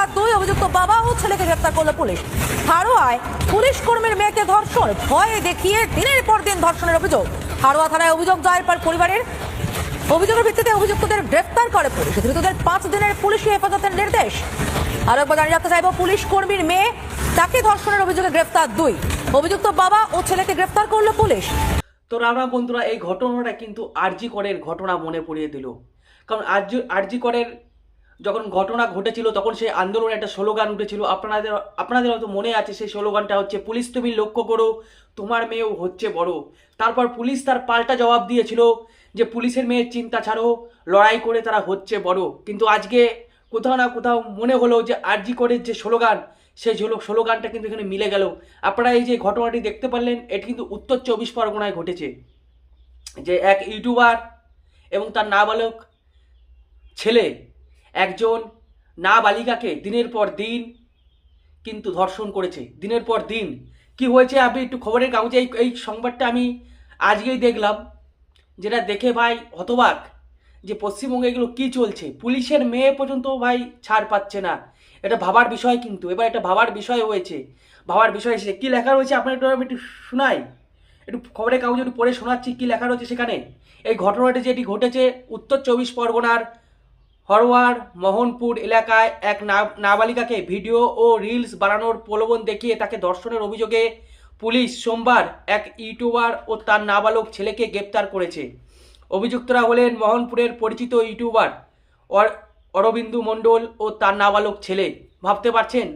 গ্রেফতার দুই অভিযুক্ত বাবা ও ছেলেকে গ্রেফতার করল পুলিশ। হারোয়ায় পুলিশ কর্মীর মেয়েকে ধর্ষণ, ভয়ে দেখিয়ে দিনের পর দিন ধর্ষণের অভিযোগ। হারোয়া থানায় অভিযোগ দায়ের পর পরিবারের। অভিযোগের ভিত্তিতে অভিযুক্তদের করে পুলিশ। ধৃতদের পাঁচ দিনের পুলিশি হেফাজতের নির্দেশ। একবার জানিয়ে রাখতে চাইব, পুলিশ কর্মীর মেয়ে তাকে ধর্ষণের অভিযোগে গ্রেফতার দুই। অভিযুক্ত বাবা ও ছেলেকে গ্রেফতার করল পুলিশ। তো রানা বন্ধুরা, এই ঘটনাটা কিন্তু আরজি করের ঘটনা মনে পড়িয়ে দিল। কারণ আরজি আরজি করের যখন ঘটনা ঘটেছিল, তখন সেই আন্দোলনে একটা স্লোগান উঠেছিল। আপনাদের আপনাদের হয়তো মনে আছে সেই স্লোগানটা হচ্ছে, পুলিশ তুমি লক্ষ্য করো, তোমার মেয়েও হচ্ছে বড়। তারপর পুলিশ তার পাল্টা জবাব দিয়েছিল যে, পুলিশের মেয়ের চিন্তা ছাড়ো, লড়াই করে তারা হচ্ছে বড়। কিন্তু আজকে কোথাও না কোথাও মনে হলো যে, আরজি করের যে স্লোগান, সেই স্লোগানটা কিন্তু এখানে মিলে গেল। আপনারা এই যে ঘটনাটি দেখতে পারলেন, এটি কিন্তু উত্তর চব্বিশ পরগনায় ঘটেছে। যে এক ইউটিউবার এবং তার নাবালক ছেলে একজন নাবালিকাকে দিনের পর দিন কিন্তু ধর্ষণ করেছে, দিনের পর দিন। কি হয়েছে? আপনি একটু খবরের কাগজে এই এই সংবাদটা আমি আজকেই দেখলাম, যেটা দেখে ভাই হতবাক যে পশ্চিমবঙ্গে এগুলো কি চলছে। পুলিশের মেয়ে পর্যন্ত ভাই ছাড় পাচ্ছে না। এটা ভাবার বিষয় কিন্তু। এবার এটা ভাবার বিষয় হয়েছে। ভাবার বিষয় এসেছে। কী লেখা রয়েছে? আপনার একটু আমি একটু শোনাই। একটু খবরের কাগজে একটু পড়ে শোনাচ্ছি কী লেখা রয়েছে সেখানে। এই ঘটনাটি যেটি ঘটেছে, উত্তর চব্বিশ পরগনার হরওয়ার মোহনপুর এলাকায় এক নাবালিকাকে ভিডিও ও রিলস বানানোর প্রলোভন দেখিয়ে তাকে ধর্ষণের অভিযোগে পুলিশ সোমবার এক ইউটিউবার ও তার নাবালক ছেলেকে গ্রেপ্তার করেছে। অভিযুক্তরা হলেন মোহনপুরের পরিচিত ইউটিউবার অরবিন্দু মণ্ডল ও তার নাবালক ছেলে। ভাবতে পারছেন?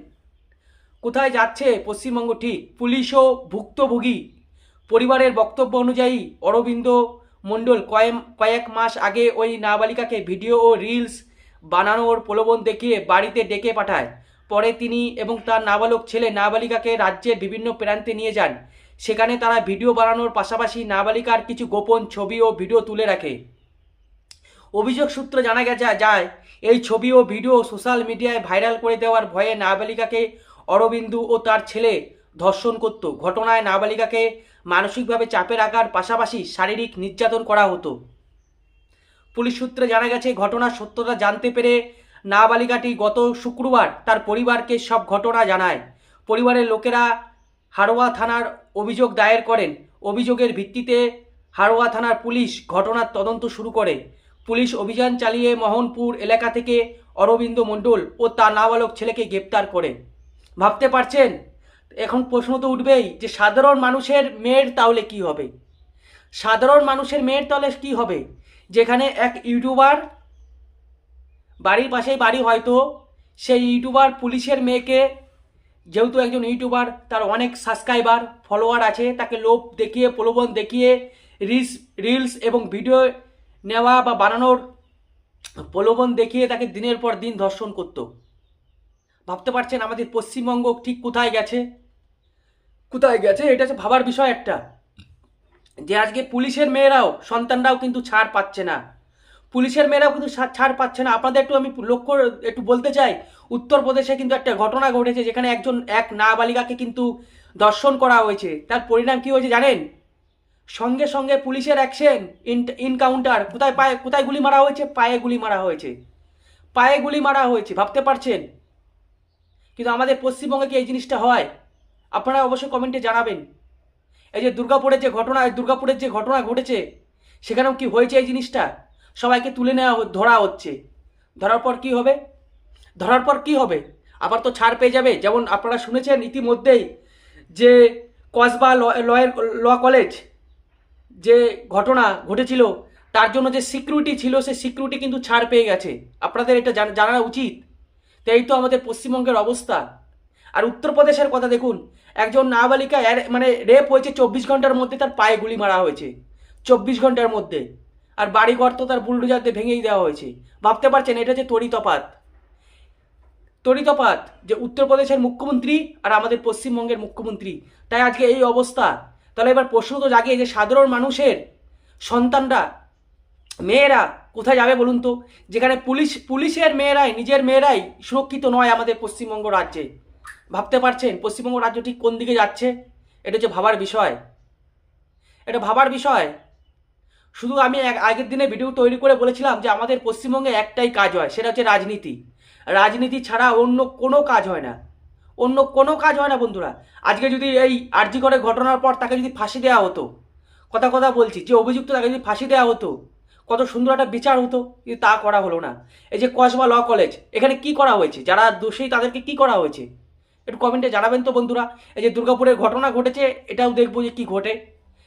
কোথায় যাচ্ছে পশ্চিমবঙ্গ ঠিক? পুলিশও ভুক্তভোগী। পরিবারের বক্তব্য অনুযায়ী অরবিন্দ মণ্ডল কয়েক কয়েক মাস আগে ওই নাবালিকাকে ভিডিও ও রিলস বানানোর প্রলোভন দেখিয়ে বাড়িতে ডেকে পাঠায়। পরে তিনি এবং তার নাবালক ছেলে নাবালিকাকে রাজ্যের বিভিন্ন প্রান্তে নিয়ে যান। সেখানে তারা ভিডিও বানানোর পাশাপাশি নাবালিকার কিছু গোপন ছবি ও ভিডিও তুলে রাখে। অভিযোগ সূত্রে জানা গেছে যায়, এই ছবি ও ভিডিও সোশ্যাল মিডিয়ায় ভাইরাল করে দেওয়ার ভয়ে নাবালিকাকে অরবিন্দু ও তার ছেলে ধর্ষণ করত। ঘটনায় নাবালিকাকে মানসিকভাবে চাপে রাখার পাশাপাশি শারীরিক নির্যাতন করা হতো। পুলিশ সূত্রে জানা গেছে, ঘটনার সত্যতা জানতে পেরে নাবালিকাটি গত শুক্রবার তার পরিবারকে সব ঘটনা জানায়। পরিবারের লোকেরা হাড়োয়া থানার অভিযোগ দায়ের করেন। অভিযোগের ভিত্তিতে হাড়োয়া থানার পুলিশ ঘটনার তদন্ত শুরু করে। পুলিশ অভিযান চালিয়ে মোহনপুর এলাকা থেকে অরবিন্দ মণ্ডল ও তার নাবালক ছেলেকে গ্রেপ্তার করে। ভাবতে পারছেন এখন প্রশ্ন তো উঠবেই যে সাধারণ মানুষের মেয়ের তাহলে কি হবে? সাধারণ মানুষের মেয়ের তাহলে কি হবে? যেখানে এক ইউটিউবার বাড়ির পাশেই বাড়ি হয়তো, সেই ইউটিউবার পুলিশের মেয়েকে, যেহেতু একজন ইউটিউবার, তার অনেক সাবস্ক্রাইবার ফলোয়ার আছে, তাকে লোভ দেখিয়ে, প্রলোভন দেখিয়ে রিলস রিলস এবং ভিডিও নেওয়া বা বানানোর প্রলোভন দেখিয়ে তাকে দিনের পর দিন ধর্ষণ করত। ভাবতে পারছেন আমাদের পশ্চিমবঙ্গ ঠিক কোথায় গেছে? কোথায় গেছে? এটা হচ্ছে ভাবার বিষয় একটা। যে আজকে পুলিশের মেয়েরাও, সন্তানরাও কিন্তু ছাড় পাচ্ছে না। পুলিশের মেয়েরাও কিন্তু ছাড় পাচ্ছে না। আপনাদের একটু আমি লক্ষ্য একটু বলতে চাই, উত্তরপ্রদেশে কিন্তু একটা ঘটনা ঘটেছে যেখানে একজন এক নাবালিকাকে কিন্তু দর্শন করা হয়েছে। তার পরিণাম কি হয়েছে জানেন? সঙ্গে সঙ্গে পুলিশের অ্যাকশন ইনকাউন্টার কোথায় পায়ে, কোথায় গুলি মারা হয়েছে? পায়ে গুলি মারা হয়েছে। পায়ে গুলি মারা হয়েছে, ভাবতে পারছেন? কিন্তু আমাদের পশ্চিমবঙ্গে কি এই জিনিসটা হয়? আপনারা অবশ্যই কমেন্টে জানাবেন। এই যে দুর্গাপুরের যে ঘটনা দুর্গাপুরের যে ঘটনা ঘটেছে, সেখানেও কি হয়েছে এই জিনিসটা? সবাইকে তুলে নেওয়া ধরা হচ্ছে। ধরার পর কি হবে? ধরার পর কি হবে? আবার তো ছাড় পেয়ে যাবে। যেমন আপনারা শুনেছেন ইতিমধ্যেই যে কসবা লয়ের, ল কলেজ যে ঘটনা ঘটেছিল, তার জন্য যে সিকিউরিটি ছিল সে সিকিউরিটি কিন্তু ছাড় পেয়ে গেছে। আপনাদের এটা জানা উচিত। তাই তো আমাদের পশ্চিমবঙ্গের অবস্থা। আর উত্তরপ্রদেশের কথা দেখুন, একজন নাবালিকা মানে রেপ হয়েছে চব্বিশ ঘণ্টার মধ্যে তার পায়ে গুলি মারা হয়েছে, চব্বিশ ঘণ্টার মধ্যে। আর বাড়িঘর তো তার বুলডোজার দিয়ে ভেঙেই দেওয়া হয়েছে। ভাবতে পারছেন, এটা যে তরিতপাত তরিতপাত যে উত্তরপ্রদেশের মুখ্যমন্ত্রী আর আমাদের পশ্চিমবঙ্গের মুখ্যমন্ত্রী। তাই আজকে এই অবস্থা। তাহলে এবার প্রশ্ন তো জাগে যে সাধারণ মানুষের সন্তানরা, মেয়েরা কোথায় যাবে বলুন তো? যেখানে পুলিশ, পুলিশের মেয়েরাই, নিজের মেয়েরাই সুরক্ষিত নয় আমাদের পশ্চিমবঙ্গ রাজ্যে। ভাবতে পারছেন পশ্চিমবঙ্গ রাজ্য ঠিক কোন দিকে যাচ্ছে? এটা হচ্ছে ভাবার বিষয়। এটা ভাবার বিষয়। শুধু আমি আগের দিনে ভিডিও তৈরি করে বলেছিলাম যে আমাদের পশ্চিমবঙ্গে একটাই কাজ হয়, সেটা হচ্ছে রাজনীতি। রাজনীতি ছাড়া অন্য কোনো কাজ হয় না। অন্য কোনো কাজ হয় না বন্ধুরা। আজকে যদি এই আরজি করে ঘটনার পর তাকে যদি ফাঁসি দেওয়া হতো, কথা কথা বলছি, যে অভিযুক্ত তাকে যদি ফাঁসি দেওয়া হতো, কত সুন্দর একটা বিচার হতো, কিন্তু তা করা হলো না। এই যে কসবা ল কলেজ, এখানে কি করা হয়েছে? যারা দোষী তাদেরকে কি করা হয়েছে? একটু কমেন্টে জানাবেন তো বন্ধুরা। এই যে দুর্গাপুরের ঘটনা ঘটেছে, এটাও দেখব যে কি ঘটে।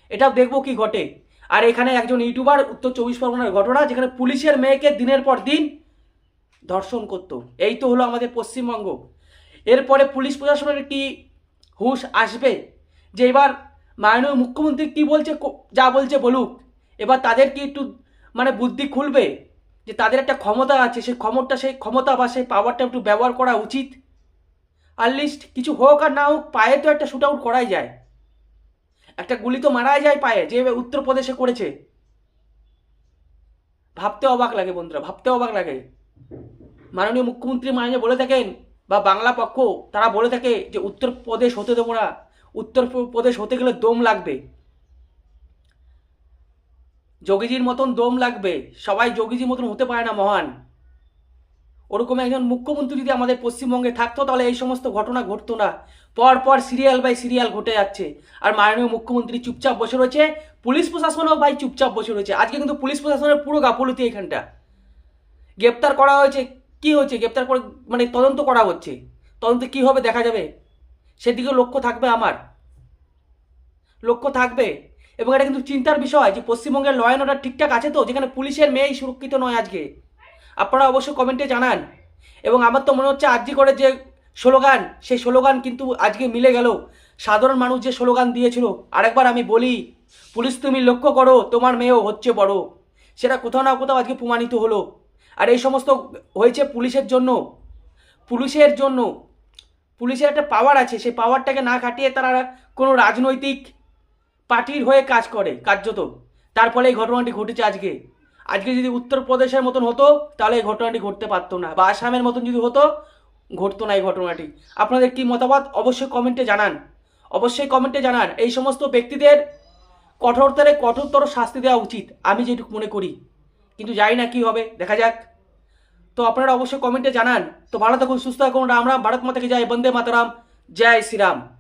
এটাও দেখব কি ঘটে। আর এখানে একজন ইউটিউবার, উত্তর চব্বিশ পরগনার ঘটনা, যেখানে পুলিশের মেয়েকে দিনের পর দিন ধর্ষণ করতো। এই তো হলো আমাদের পশ্চিমবঙ্গ। এরপরে পুলিশ প্রশাসনের কি হুশ আসবে? যে এবার মাননীয় মুখ্যমন্ত্রী কি বলছে যা বলছে বলুক। এবার তাদের কি একটু মানে বুদ্ধি খুলবে? যে তাদের একটা ক্ষমতা আছে, সেই ক্ষমতা সেই ক্ষমতা বা সেই পাওয়ারটা একটু ব্যবহার করা উচিত। আর লিস্ট কিছু হোক আর না হোক, পায়ে তো একটা শুট আউট করাই যায়। একটা গুলি তো মারাই যায় পায়ে, যে উত্তরপ্রদেশে করেছে। ভাবতে অবাক লাগে বন্ধুরা, ভাবতে অবাক লাগে। মাননীয় মুখ্যমন্ত্রী মাননীয় বলে থাকেন, বা বাংলা পক্ষ, তারা বলে থাকে যে উত্তরপ্রদেশ হতে দেবো না, উত্তরপ্রদেশ হতে গেলে দম লাগবে। যোগীজির মতন দম লাগবে, সবাই যোগীজির মতন হতে পারে না মহান। ওরকম একজন মুখ্যমন্ত্রী যদি আমাদের পশ্চিমবঙ্গে থাকতো, তাহলে এই সমস্ত ঘটনা ঘটতো না। পর পর সিরিয়াল বাই সিরিয়াল ঘটে যাচ্ছে। আর মাননীয় মুখ্যমন্ত্রী চুপচাপ বসে রয়েছে, পুলিশ প্রশাসনও ভাই চুপচাপ বসে রয়েছে। আজকে কিন্তু পুলিশ প্রশাসনের পুরো গাফলতি এখানটা। গ্রেপ্তার করা হয়েছে, কি হয়েছে? গ্রেপ্তার করে মানে তদন্ত করা হচ্ছে। তদন্তে কি হবে দেখা যাবে? সেদিকে লক্ষ্য থাকবে আমার। লক্ষ্য থাকবে। এবং এটা কিন্তু চিন্তার বিষয় যে পশ্চিমবঙ্গের ল অ্যান্ড অর্ডার ঠিকঠাক আছে তো? যেখানে পুলিশের মেয়েই সুরক্ষিত নয় আজকে। আপনারা অবশ্যই কমেন্টে জানান। এবং আমার তো মনে হচ্ছে আজকে করে যে স্লোগান, সেই স্লোগান কিন্তু আজকে মিলে গেল। সাধারণ মানুষ যে স্লোগান দিয়েছিল, আরেকবার আমি বলি, পুলিশ তুমি লক্ষ্য করো, তোমার মেয়েও হচ্ছে বড়। সেটা কোথাও না কোথাও আজকে প্রমাণিত হলো। আর এই সমস্ত হয়েছে পুলিশের জন্য। পুলিশের জন্য। পুলিশের একটা পাওয়ার আছে, সেই পাওয়ারটাকে না কাটিয়ে তারা কোনো রাজনৈতিক পার্টির হয়ে কাজ করে, কার্যত। তার ফলে এই ঘটনাটি ঘটেছে আজকে। আজকে যদি উত্তরপ্রদেশের মতন হতো, তাহলে এই ঘটনাটি ঘটতে পারতো না। বা আসামের মতন যদি হতো, ঘটতো না এই ঘটনাটি। আপনাদের কি মতামত? অবশ্যই কমেন্টে জানান। অবশ্যই কমেন্টে জানান। এই সমস্ত ব্যক্তিদের কঠোরতরে কঠোরতর শাস্তি দেওয়া উচিত, আমি যেটুকু মনে করি। কিন্তু জানি না কি হবে, দেখা যাক। তো আপনারা অবশ্যই কমেন্টে জানান। তো ভালো থাকুন, সুস্থ থাকুন। রাম ভারত মাতাকে জয়, বন্দে মাতারাম, জয় শ্রীরাম।